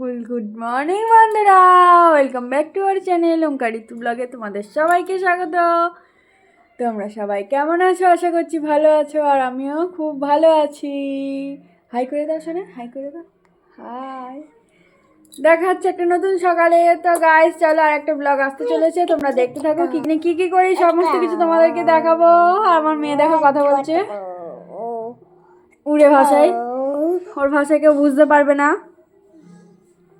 Good good morning বন্ধুরা welcome back to our channel ওঙ্কারিতু ব্লগে তোমাদের সবাইকে স্বাগত। তোমরা সবাই কেমন আছো? আশা করছি ভালো আছো আর আমিও খুব ভালো আছি। হাই করে দাও শোনা হাই করে দাও। হাই দেখা হচ্ছে একটা নতুন সকালে। তো গাইস চলো আর একটা ব্লগ আসতে চলেছে। তোমরা দেখতে থাকো কি কি কি করি সমস্ত কিছু তোমাদেরকে দেখাবো। আর আমার মেয়ে দেখো কথা বলছে। উড়ে ভাষায়। ওর ভাষায় কেউ বুঝতে পারবে না।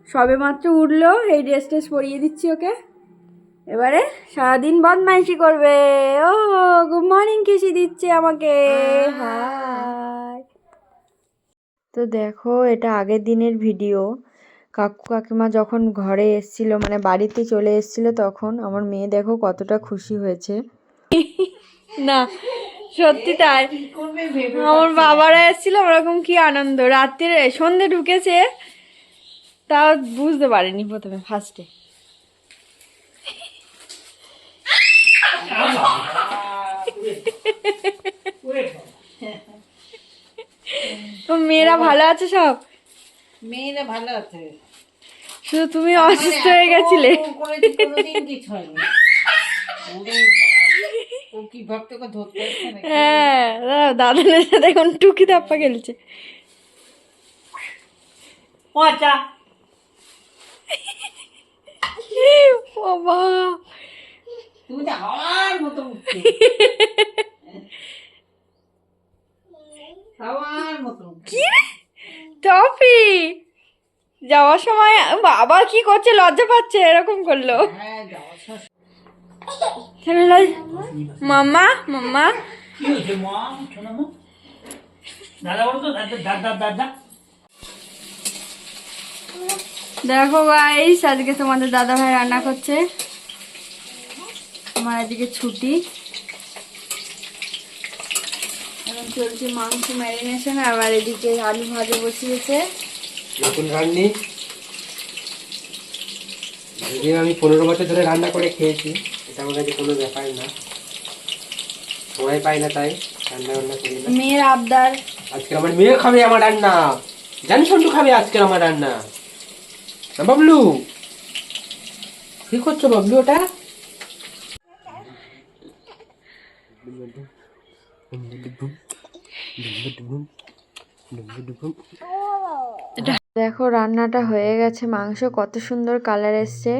সবে মাত্র উঠল এই ড্রেস ট্রেস পরিয়ে দিচ্ছি ওকে। এবারে সারাদিন বদমাইশি করবে। ও গুড মর্নিং কিসি দিচ্ছে আমাকে। হাই তো দেখো এটা আগের দিনের ভিডিও কাকু কাকিমা যখন ঘরে এসছিল মানে বাড়িতে চলে এসছিল তখন আমার মেয়ে দেখো কতটা খুশি হয়েছে। না সত্যি তাই। আমার বাবারা এসেছিল ওরকম কি আনন্দ। রাত্রে সন্ধে ঢুকেছে তাও বুঝতে পারিনি প্রথমে ফার্স্টে তো মেয়েরা ভালো আছে সব? মেয়েরা ভালো আছে। শুধু তুমি অসুস্থ হয়ে গেছিলে? হ্যাঁ দাদনের সাথে এখন টুকি ধাপ্পা খেলছে। পচা বাবা। তুমি তো হাওয়ার মতো উঠছে হাওয়ার মতো কি? রে? টফি? যাওয়ার সময় বাবা কি করছে লজ্জা পাচ্ছে এরকম করল। হ্যাঁ যাওয়ার সময়- মাম্মা মাম্মা। কি হয়েছে মা শোনো মা দাদা বলো তো দাদা দাদা দাদা। দেখো গাইস আজকে তোমাদের দাদা ভাই রান্না করছে। আমার আজকে ছুটি। এখন চলছে মাংস ম্যারিনেশন আবার এদিকে আলু ভাজা বসিয়েছে। নতুন রান্নি। যদিও আমি পনেরো বছর ধরে রান্না করে খেয়েছি এটা আমার কাছে কোনো ব্যাপার না। সময় পাই না তাই রান্না বান্না করি না। মেয়ের আবদার। আজকে আমার মেয়ে খাবে আমার রান্না। জানি সন্টু খাবে আজকে আমার রান্না। বাবলু। কি করছ বাবলু ওটা? দেখো, রান্নাটা হয়ে গেছে। মাংস কত সুন্দর কালার এসছে।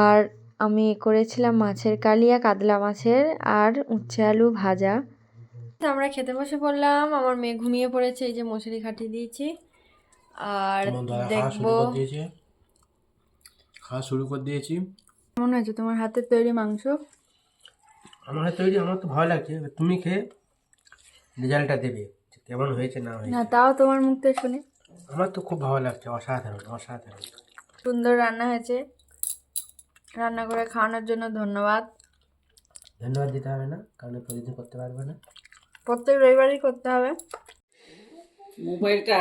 আর আমি করেছিলাম মাছের কালিয়া, কাতলা মাছের আর উচ্ছে আলু ভাজা। আমরা খেতে বসে পড়লাম। আমার মেয়ে ঘুমিয়ে পড়েছে, এই যে মশারি খাটিয়ে দিয়েছি। আর দেখব খাওয়া শুরু করে দিয়েছি। কেমন হয়েছে? তোমার হাতের তৈরি মাংস? আমার হাতে তৈরি আমার তো ভালো লাগছে। এবার তুমি খেয়ে রেজাল্টটা দেবে কেমন হয়েছে না হয়েছে। না তাও তোমার মুখ থেকে শুনি। আমার তো খুব ভালো লাগছে অসাধারণ অসাধারণ। সুন্দর রান্না হয়েছে। রান্না করে খাওয়ানোর জন্য ধন্যবাদ। ধন্যবাদ দিতে হবে না কারণ প্রতিদিন করতে পারবে না। প্রত্যেক রবিবারই করতে হবে। মোবাইলটা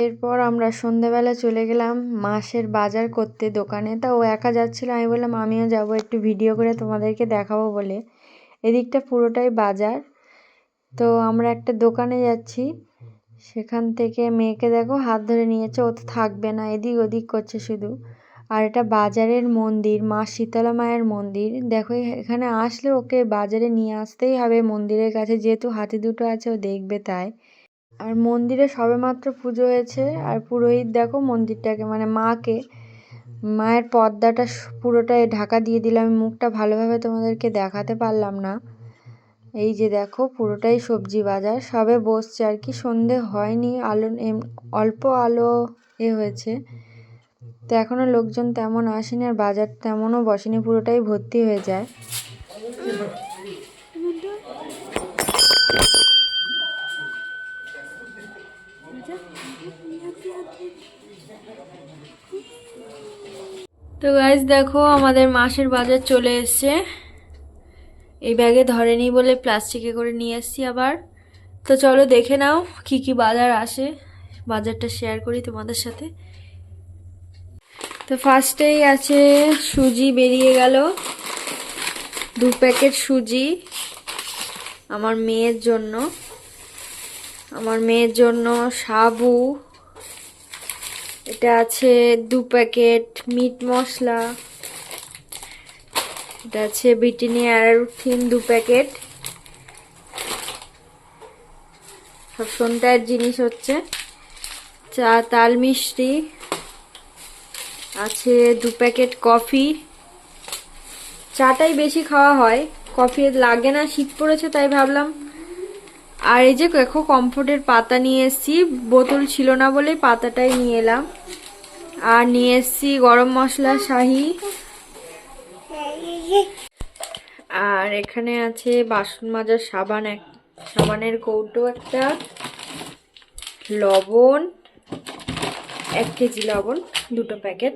এরপর আমরা সন্ধেবেলা চলে গেলাম মাসের বাজার করতে দোকানে। তা ও একা যাচ্ছিল। আমি বললাম আমিও যাব একটু ভিডিও করে তোমাদেরকে দেখাবো বলে। এদিকটা পুরোটাই বাজার। তো আমরা একটা দোকানে যাচ্ছি। সেখান থেকে মেয়েকে দেখো হাত ধরে নিয়েছে। ও তো থাকবে না এদিক ওদিক করছে শুধু। আর এটা বাজারের মন্দির, মা শীতলা মায়ের মন্দির। দেখো এখানে আসলে ওকে বাজারে নিয়ে আসতেই হবে মন্দিরের কাছে, যেহেতু হাতি দুটো আছে, ও দেখবে তাই। আর মন্দিরে সবেমাত্র পুজো হয়েছে, আর পুরোহিত দেখো মন্দিরটাকে মানে মাকে, মায়ের পর্দাটা পুরোটাই ঢাকা দিয়ে দিলাম মুখটা ভালোভাবে তোমাদেরকে দেখাতে পারলাম না। এই যে দেখো, পুরোটাই সবজি বাজার, সবে বসছে আর কি, সন্ধে হয়নি, আলো অল্প আলো এ হয়েছে। তো এখনও লোকজন তেমন আসেনি আর বাজার তেমনও বসেনি, পুরোটাই ভর্তি হয়ে যায়। তো গাইজ দেখো আমাদের মাসের বাজার চলে এসছে। এই ব্যাগে ধরেনি বলে প্লাস্টিকে করে নিয়ে এসছি আবার। তো চলো দেখে নাও কি কি বাজার আসে। বাজারটা শেয়ার করি তোমাদের সাথে। তো ফার্স্টেই আছে সুজি বেরিয়ে গেল। দু প্যাকেট সুজি আমার মেয়ের জন্য। আমার মেয়ের জন্য সাবু। এটা আছে দু প্যাকেট মিট মশলা। এটা আছে ব্রিটানিয়া অ্যারোথিন দু প্যাকেট। সব সন্ধ্যার জিনিস হচ্ছে। চা, তাল মিষ্টি। আছে দু প্যাকেট কফি। চাটাই বেশি খাওয়া হয়। কফি লাগে না, শীত পড়েছে তাই ভাবলাম। আর এই যে দেখো, কমফোর্টের পাতা নিয়ে এসেছি। বোতল ছিল না বলেই পাতাটাই নিয়ে এলাম। আর নিয়ে এসেছি গরম মশলা, শাহি। আর এখানে আছে বাসন মাজার সাবান, এক সাবানের কৌটো একটা, লবণ এক কেজি লবণ, দুটো প্যাকেট।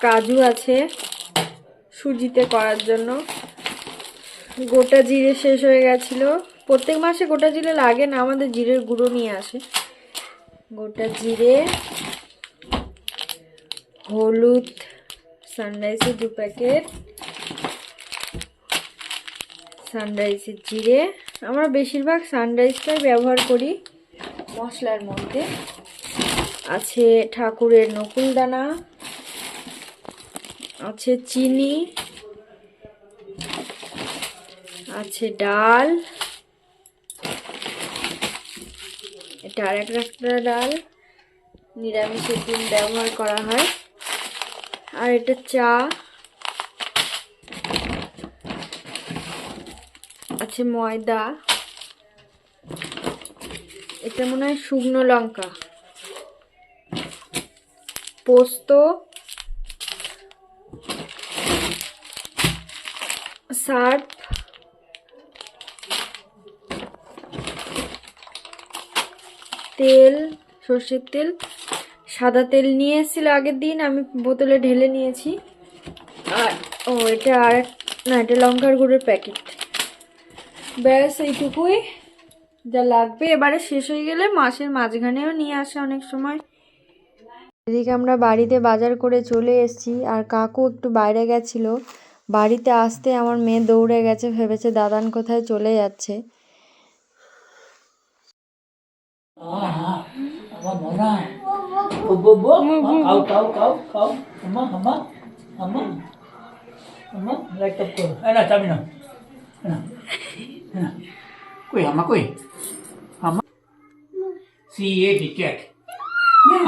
কাজু আছে সুজিতে করার জন্য। গোটা জিরে শেষ হয়ে গেছিল। প্রত্যেক মাসে গোটা জিরে লাগে না, আমাদের জিরের গুঁড়ো নিয়ে আসে। গোটা জিরে, হলুদ সানরাইসের দু প্যাকেট সানরাইসের জিরে। আমরা বেশিরভাগ সানরাইজটাই ব্যবহার করি মশলার মধ্যে। আছে ঠাকুরের নকুল দানা আছে চিনি, আছে ডাল, এটা আর একটা ডাল, নিরামিষের দিন ব্যবহার করা হয়। আর এটা চা, আছে ময়দা, এটা মনে হয় শুকনো লঙ্কা। পোস্ত সার্ফ তেল, সর্ষের তেল, সাদা তেল নিয়ে এসেছিল আগের দিন, আমি বোতলে ঢেলে নিয়েছি। আর, ও, এটা আর, না, এটা লঙ্কার গুঁড়োর প্যাকেট। ব্যাস, এইটুকুই যা লাগবে। এবারে শেষ হয়ে গেলে মাসের মাঝখানেও নিয়ে আসে অনেক সময়। এদিকে আমরা বাড়িতে বাজার করে চলে এসেছি আর কাকু একটু বাইরে গেছিল বাড়িতে আসতে আমার মেয়ে দৌড়ে গেছে ভেবেছে দাদান কোথায় চলে যাচ্ছে মনে হয়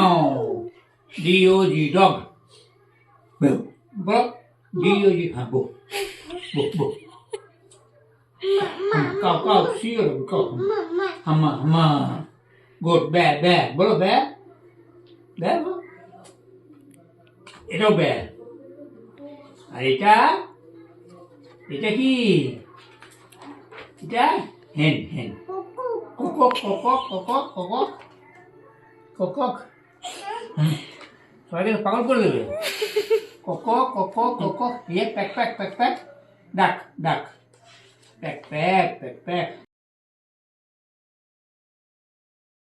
ও Dio gì đông Bèo Bó Dio gì? Hả bộ Bộ bộ cao cao xíu là cao Hầm mà hầm mà Gột bè bè. Bó là bè. Bè vâng. bó Ở bè? Hãy ta Hãy ta kì Hãy ta Hèn hèn. Kokok kokok kokok cô cô সবাইকে পাগল করে দেবে। কক কক কক। ইয়ে প্যাক প্যাক প্যাক প্যাক। ডাক ডাক। প্যাক প্যাক প্যাক প্যাক।